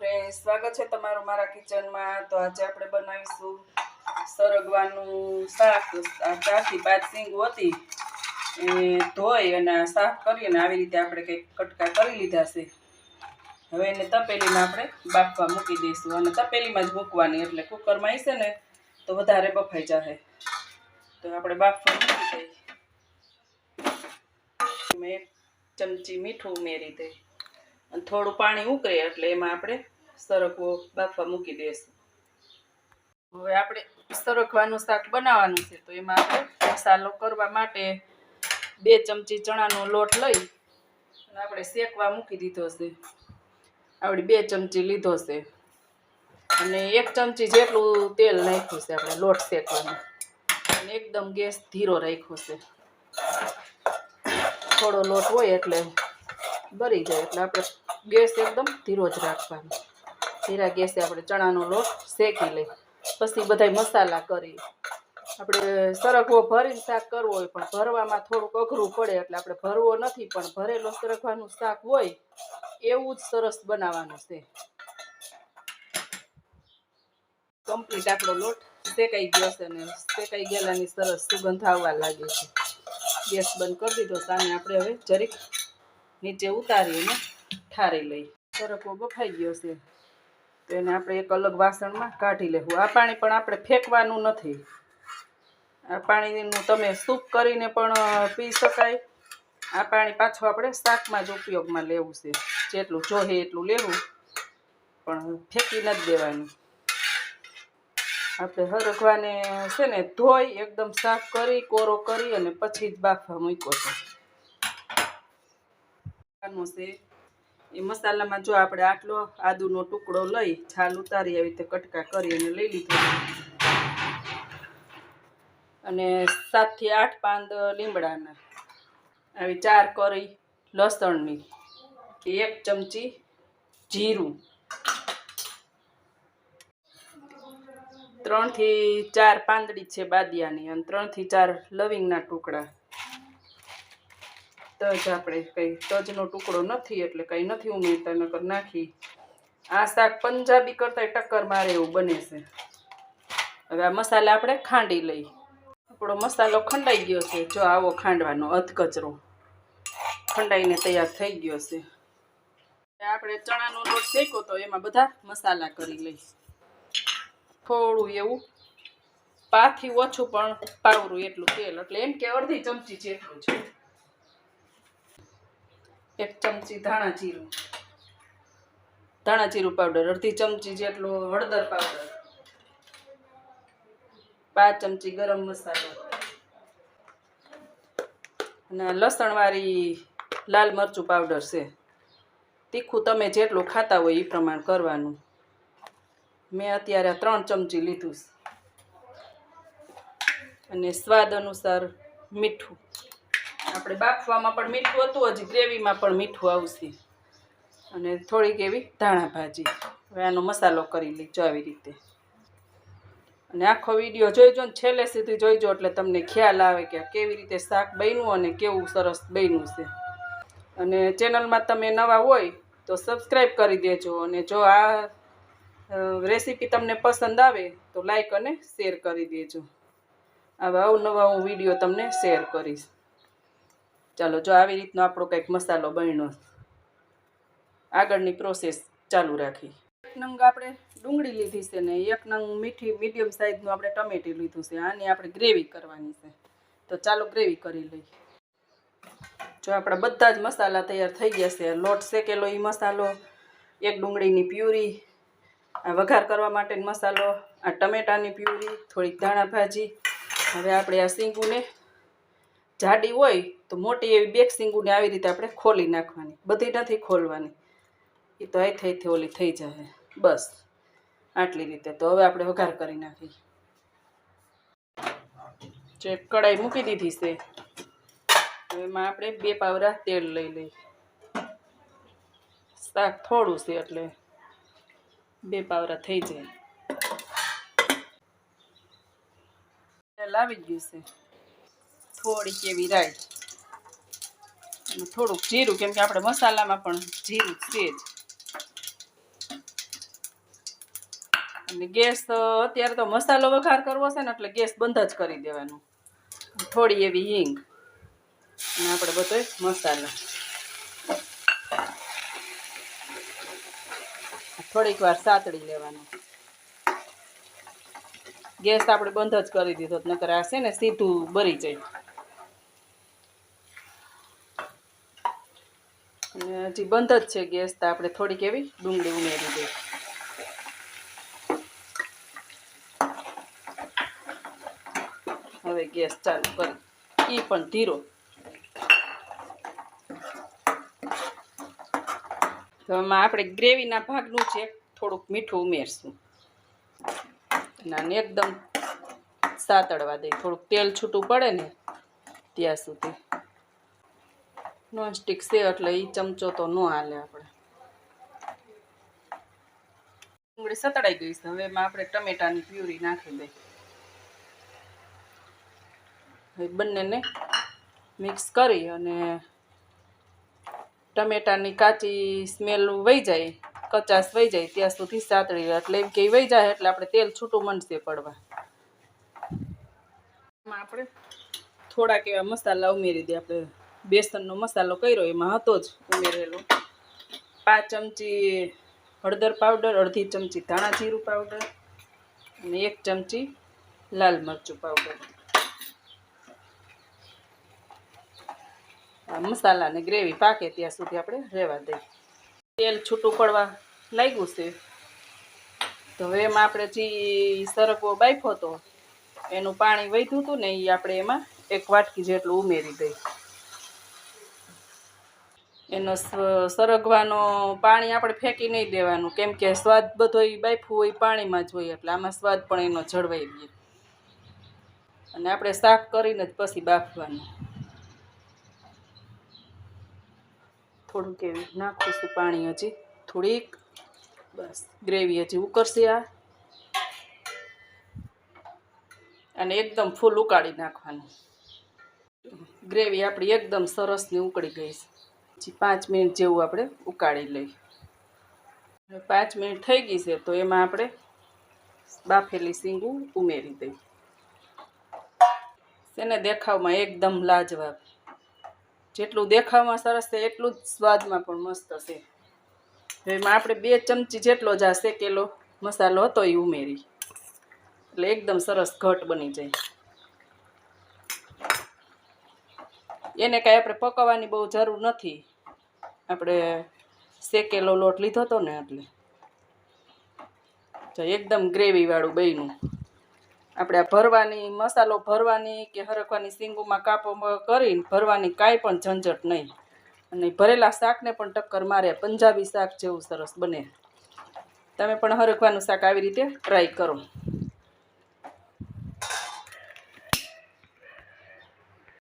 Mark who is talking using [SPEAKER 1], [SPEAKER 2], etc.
[SPEAKER 1] Friend સ્વાગત છે તમારું મારા કિચનમાં. તો આજે આપણે બનાવીશું સરગવાનું શાક. આ ચારથી પાંચ સિંગ હતી. એ ધોઈ અને સાફ કરી અને આવી રીતે આપણે કંઈક કટકા કરી લીધા છે. હવે એને તપેલીમાં આપણે બાફવા મૂકી દઈશું અને તપેલીમાં જ મૂકવાની, એટલે કુકરમાં હશે ને, તો વધારે બફાઈ જશે તો આપણે બાફવા મૂકી દઈએ. મેં ચમચી મીઠું ઉમેરી દઈ. અને થોડું પાણી ઉકળે એટલે એમાં આપણે સરગવો બાફવા મૂકી દઈશું હવે આપણે સરખવાનું શાક બનાવવાનું છે, તો એમાં આપણે મસાલો કરવા માટે બે ચમચી ચણાનો લોટ લઈ આપણે શેકવા મૂકી દીધો છે. આપણે બે ચમચી લીધો છે. અને એક ચમચી જેટલું તેલ નાખ્યું છે આપણે લોટ શેકવાનું. અને એકદમ ગેસ ધીરો રાખ્યો છે. થોડો લોટ હોય એટલે બરી જાય એટલે આપણે ગેસ એકદમ ધીરો જ રાખવાનો. ધીરા ગેસે આપણે ચણાનો લોટ શેકી લઈ પછી બધા મસાલા કરી. આપણે સરગવો ભરીને શાક કરવો હોય પણ ભરવામાં થોડુંક અઘરું પડે એટલે આપણે ભરવો નથી, પણ ભરેલો સરગવાનું શાક હોય, એવું જ સરસ બનાવવાનું છે. કમ્પ્લીટ આપણો લોટ શેકાઈ ગયો છે ને શેકાઈ ગયેલાની સરસ સુગંધ આવવા લાગે છે. ગેસ બંધ કરી દીધો સામે આપણે હવે જરીક નીચે ઉતારીને ઠારી લઈ સરગવો બફાઈ ગયો છે. તો એને આપણે એક અલગ વાસણમાં કાઢી લેવું. આ પાણી પણ આપણે ફેંકવાનું નથી. આ પાણીનું તમે સૂપ કરીને પણ પી શકાય. આ પાણી પાછું આપણે શાકમાં જ ઉપયોગમાં લેવું છે. જેટલું જોઈએ એટલું લેવું. પણ ફેંકી નથી દેવાનું. આપણે હરખવાને, છે ને, ધોઈ એકદમ સાફ કરી, કોરો કરી અને પછી જ બાફવા મૂક્યો છે છે. એ મસાલામાં જો આપણે આટલો આદુનો ટુકડો લઈ છાલ ઉતારી આવી રીતે કટકા કરી અને લઈ લીધો. અને સાતથી આઠ પાંદ લીમડાના. આવી ચાર કરી લસણની. એક ચમચી જીરું. ત્રણથી ચાર પાંદડી છે બાદિયાની અને ત્રણથી ચાર લવિંગના ટુકડા. તજ આપણે કંઈ તજનો ટુકડો નથી એટલે કંઈ નથી ઉમેરતા, નકર નાખી. આ શાક પંજાબી કરતાં ટક્કર મારે એવું બને છે. હવે આ મસાલા આપણે ખાંડી લઈ. આપણો મસાલો ખંડાઈ ગયો છે. જો આવો ખાંડવાનો અધકચરો. ખંડાઈને તૈયાર થઈ ગયો છે. આપણે ચણાનો લોટ શેકો તો એમાં બધા મસાલા કરી લઈ. થોડું એવું પાથી ઓછું પણ પાવરું એટલું તેલ. એટલે એમ કે અડધી ચમચી જેટલું છે. એક ચમચી ધાણા જીરું. ધાણા જીરું પાવડર અડધી ચમચી જેટલો હળદર પાવડર પાંચ ચમચી ગરમ મસાલો. અને લસણવાળી લાલ મરચું પાવડર છે. તીખું તમે જેટલું ખાતા હોય એ પ્રમાણ કરવાનું. મેં અત્યારે ત્રણ ચમચી લીધું છે. અને સ્વાદ અનુસાર મીઠું. આપણે બાફવામાં પણ મીઠું હતું, હજી ગ્રેવીમાં પણ મીઠું આવશે. અને થોડીક એવી ધાણા ભાજી. હવે આનો મસાલો કરી લેજો આવી રીતે. અને આખો વીડિયો જોઈજો ને છેલ્લે સુધી જોઈજો એટલે તમને ખ્યાલ આવે કે કેવી રીતે શાક બન્યું અને કેવું સરસ બન્યું છે. અને ચેનલમાં તમે નવા હોય તો સબસ્ક્રાઈબ કરી દેજો અને જો આ રેસીપી તમને પસંદ આવે તો લાઈક અને શેર કરી દેજો. આવા અવનવા હું વીડિયો તમને શેર કરીશ. ચાલો, જો આવી રીતનો આપણો કંઈક મસાલો બન્યો. આગળની પ્રોસેસ ચાલુ રાખી એક નંગ આપણે ડુંગળી લીધી છે ને, એક નંગ મીઠી મીડિયમ સાઇઝનું આપણે ટમેટી લીધું છે. આની આપણે ગ્રેવી કરવાની છે. તો ચાલો ગ્રેવી કરી લઈએ. જો આપણા બધા જ મસાલા તૈયાર થઈ ગયા છે. લોટ શેકેલો એ મસાલો, એક ડુંગળીની પ્યુરી, આ વઘાર કરવા માટેનો મસાલો, આ ટમેટાની પ્યુરી, થોડીક ધાણા ભાજી. હવે આપણે આ સિંગુને જાડી હોય તો મોટી એવી બેક સિંગુને આવી રીતે આપણે ખોલી નાખવાની. બધી નથી ખોલવાની. એ તો આઈ થઈ ઓલી થઈ જશે બસ. આટલી રીતે. તો હવે આપણે વઘાર કરી નાખી જે કડાઈ મૂકી દીધી છે એમાં આપણે બે પાવરા તેલ લઈ લઈ શાક થોડું છે એટલે બે પાવરા થઈ જાય. લાવી ગયું છે. થોડીક એવી રાઈ. થોડુંક જીરું, કેમ કે આપણે મસાલામાં પણ જીરું છે જ. અને ગેસ અત્યારે તો મસાલો વઘાર કરવો છે ને, એટલે ગેસ બંધ જ કરી દેવાનું. થોડી એવી હિંગ. અને આપણે બધો મસાલો. થોડીક વાર સાતડી લેવાનું. ગેસ આપણે બંધ જ કરી દીધો નકર આ છે ને, સીધું બરી જાય. હજી બંધ જ છે ગેસ, તો આપણે થોડીક એવી ડુંગળી ઉમેરી દઈએ. હવે ગેસ ચાલુ કરી. એ પણ ધીરો. આમાં આપણે ગ્રેવીના ભાગનું છે થોડુંક મીઠું ઉમેરશું. અને એકદમ સાતડવા દઈ થોડુંક તેલ છૂટું પડે ને ત્યાં સુધી. નોનસ્ટિક છે એટલે એ ચમચો તો ન હાલે આપણે. ડુંગળી સતડાઈ ગઈ છે. હવે એમાં આપણે ટમેટાની પ્યુરી નાખી દઈ હવે બંનેને મિક્સ કરી અને ટમેટાની કાચી સ્મેલ વહી જાય કચાશ વહી જાય ત્યાં સુધી સાતળી એટલે એમ કે વહી જાય એટલે આપણે તેલ છૂટું મંડશે પડવા. આપણે થોડાક એવા મસાલા ઉમેરી દઈએ આપણે. બેસનનો મસાલો કર્યો, એમાં હતો જ ઉમેરેલો. પાંચ ચમચી હળદર પાવડર, અડધી ચમચી ધાણા જીરું પાવડર અને એક ચમચી લાલ મરચું પાવડર. મસાલાને ગ્રેવી પાકે ત્યાં સુધી આપણે રહેવા દઈએ. તેલ છૂટું પડવા લાગ્યું છે. તો હવે એમાં આપણે જે સરગવો બાફ્યો હતો, એનું પાણી વધ્યું હતું ને એ આપણે એમાં એક વાટકી જેટલું ઉમેરી દઈએ. એનો સરગવાનો પાણી આપણે ફેંકી નહીં દેવાનું. કેમ કે સ્વાદ બધો એ બાફવું હોય પાણીમાં જ હોય એટલે આમાં સ્વાદ પણ એનો જળવાઈ દઈએ અને આપણે શાક કરીને જ પછી બાફવાનું. થોડુંક એવી નાખીશું પાણી હજી. થોડીક. બસ. ગ્રેવી હજી ઉકળશે આ. અને એકદમ ફૂલ ઉકાળી નાખવાનું. ગ્રેવી આપણી એકદમ સરસની ઉકળી ગઈ છે. પછી પાંચ મિનિટ જેવું આપણે ઉકાળી લઈ પાંચ મિનિટ થઈ ગઈ છે, તો એમાં આપણે બાફેલી સીંગું ઉમેરી દઈ તેને દેખાવમાં એકદમ લાજવાબ. જેટલું દેખાવમાં સરસ છે, એટલું જ સ્વાદમાં પણ મસ્ત છે. એમાં આપણે બે ચમચી જેટલો જ આ શેકેલો મસાલો હતો એ ઉમેરી. એટલે એકદમ સરસ ઘટ બની જાય. એને કાંઈ આપણે પકવવાની બહુ જરૂર નથી. આપણે શેકેલો લોટ લીધો હતો ને એટલે. તો એકદમ ગ્રેવીવાળું બન્યું. આપણે ભરવાની, મસાલો ભરવાની કે હરખવાની સિંગુમાં કાપો કરીને ભરવાની કાંઈ પણ ઝંઝટ નહીં. અને ભરેલા શાકને પણ ટક્કર મારે પંજાબી શાક જેવું સરસ બને. તમે પણ હરખવાનું શાક આવી રીતે ટ્રાય કરો.